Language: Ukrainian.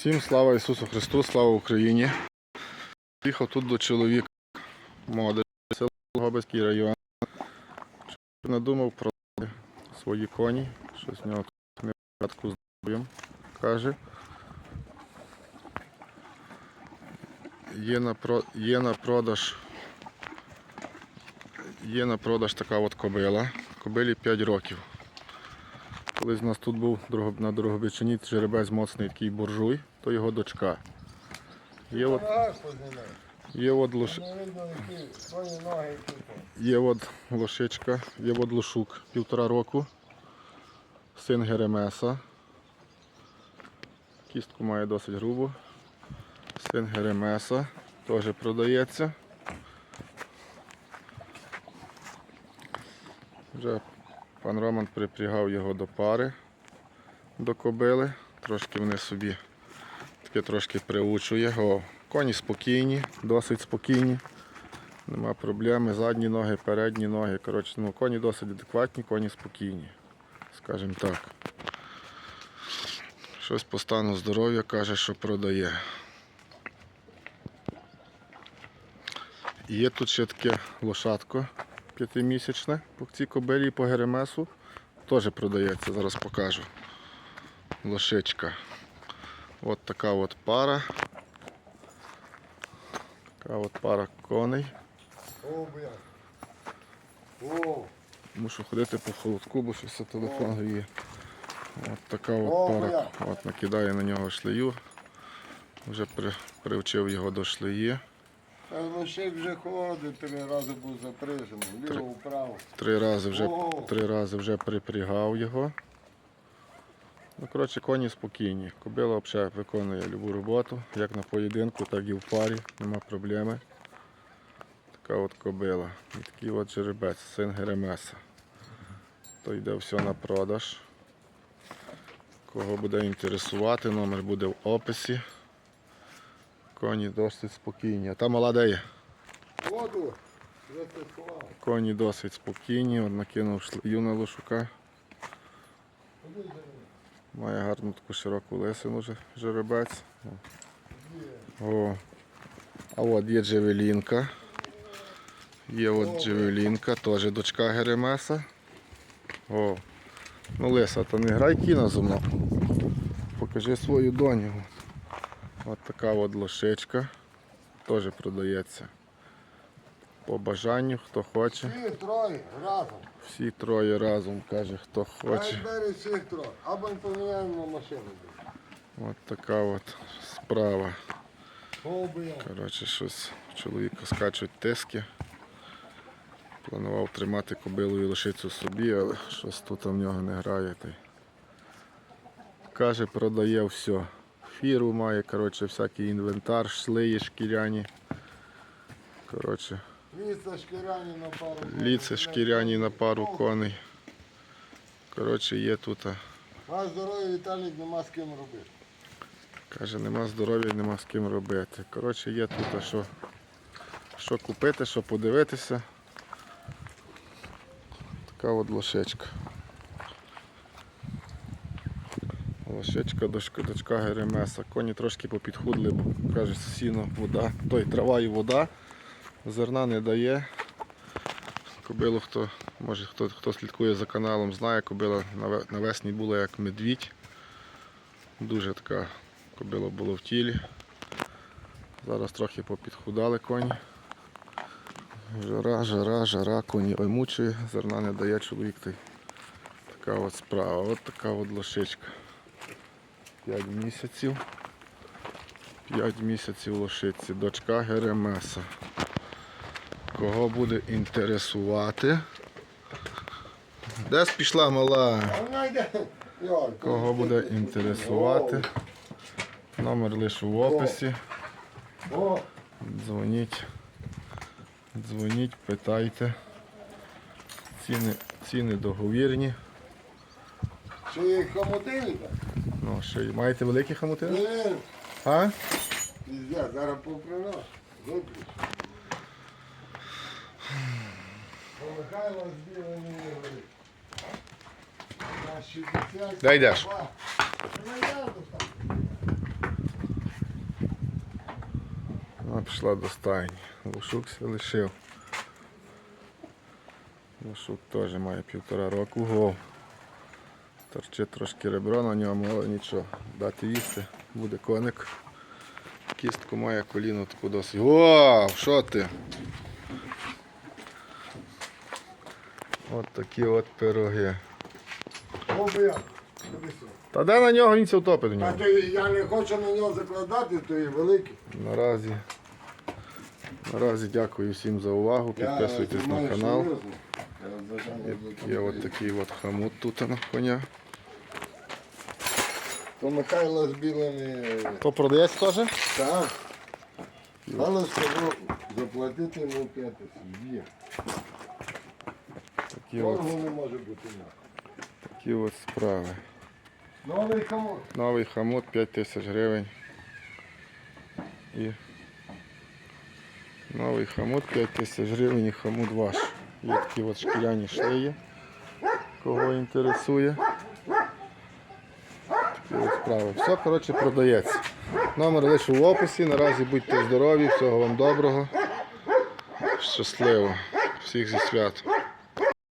Всім слава Ісусу Христу, слава Україні. Їхав тут до чоловіка молодий, село Гобельський район. Надумав про свої коні, щось в нього тут не в порядку з каже. Є на, про... є на продаж є на продаж така от кобила. Кобилі 5 років. Колись у нас тут був на Дорогобичині жеребець моцний такий буржуй, то його дочка. Є от, є от, лош... Є от лошичка, є от лошук півтора року. Син Геремеса. Кістку має досить грубу. Син Геремеса теж продається. Вже пан Роман припрягав його до пари, до кобили. Трошки вони собі таке трошки приучує. О, коні спокійні, досить спокійні. Нема проблеми. Задні ноги, передні ноги. Коротше, ну, коні досить адекватні, коні спокійні. Скажімо так. Щось по стану здоров'я каже, що продає. Є тут ще таке лошадко п'ятимісячне по цій кобилі по геремесу. Теж продається, зараз покажу. Лошичка. От така от пара. Така от пара коней. Мушу ходити по холодку, бо щось телефон гріє. От така от пара. От накидає на нього шлею. Вже при, привчив його до шлеї. Лошик вже ходить, три рази був запряжений, ліво вправо. Три рази вже, О. три рази вже припрягав його. Ну, коротше, коні спокійні. Кобила взагалі виконує любу роботу, як на поєдинку, так і в парі, нема проблеми. Така от кобила. І такий от жеребець, син Геремеса. То йде все на продаж. Кого буде інтересувати, номер буде в описі. Коні досить спокійні. А та мала де є? Воду. Коні досить спокійні, от накинув шлею на лошука. Має гарну таку широку лисину вже жеребець. О. А от є джевелінка. Є от джевелінка, теж дочка Геремеса. О. Ну лиса, то не грай кіно зо мною. Покажи свою доню. От така от лошичка. Теж продається. По бажанню, хто хоче. Всі троє разом. Всі троє разом, каже, хто хоче. бери всіх троє. Або ми поміняємо машину. От така от справа. Коротше, щось чоловіка скачуть тиски. Планував тримати кобилу і лишицю собі, але щось тут в нього не грає. Каже, продає все. Фіру має, коротше, всякий інвентар, шлиї шкіряні. Коротше, Ліце шкіряні на пару. ліце шкіряні на пару коней. Коротше, є тут. а, А здоров'я Віталік нема з ким робити. Каже, нема здоров'я, нема з ким робити. Коротше, є тут що, що купити, що подивитися. Така от лошечка. Лошечка, дочка, Геремеса. Коні трошки попідхудли, бо каже, сіно, вода, той трава і вода. Зерна не дає. Кобилу, хто, може хто, хто слідкує за каналом, знає, кобила навесні була як медвідь. Дуже така кобила була в тілі. Зараз трохи попідхудали коні. Жара, жара, жара, коні ой мучує, зерна не дає чоловік. Та така от справа. От така от лошичка. 5 місяців. 5 місяців лошиці. Дочка Геремеса. Кого буде інтересувати? Десь пішла мала? Кого буде інтересувати? Номер лише в описі. Дзвоніть. Дзвоніть, питайте. Ціни, ціни договірні. чи є хомутильника? Ну що, маєте великі хамути? Ні, е, А? піздя, зараз поправляв. Виключ. О, Михайло збігає не говорить. На 60. Дай йдеш. Вона пішла до стайні. Лушук се лишив. Лушук теж має півтора року. Гов. Торчить трошки ребро на ньому, але нічого. Дати їсти, буде коник. Кістку має коліно таку досить. Вау, що ти? От такі от пироги. О. Та де на нього він це втопить у А нього? то я не хочу на нього закладати, то і великий. Наразі. Наразі дякую всім за увагу. Підписуйтесь на канал. Є от такий от хамут тут на коня. То Михайло з білими. То продається теж? Так. Але скажу, заплатити йому 5 тисяч. Є. Такі от, Торгу не може бути на. такі от справи. Новий комод. Новий хамут 5 тисяч гривень. І новий хамут 5 тисяч гривень і хамут ваш. Є такі от шкіряні шиї. Кого інтересує. Такі от справи. Все, коротше, продається. Номер лише в описі. Наразі будьте здорові, всього вам доброго. Щасливо. Всіх зі свят.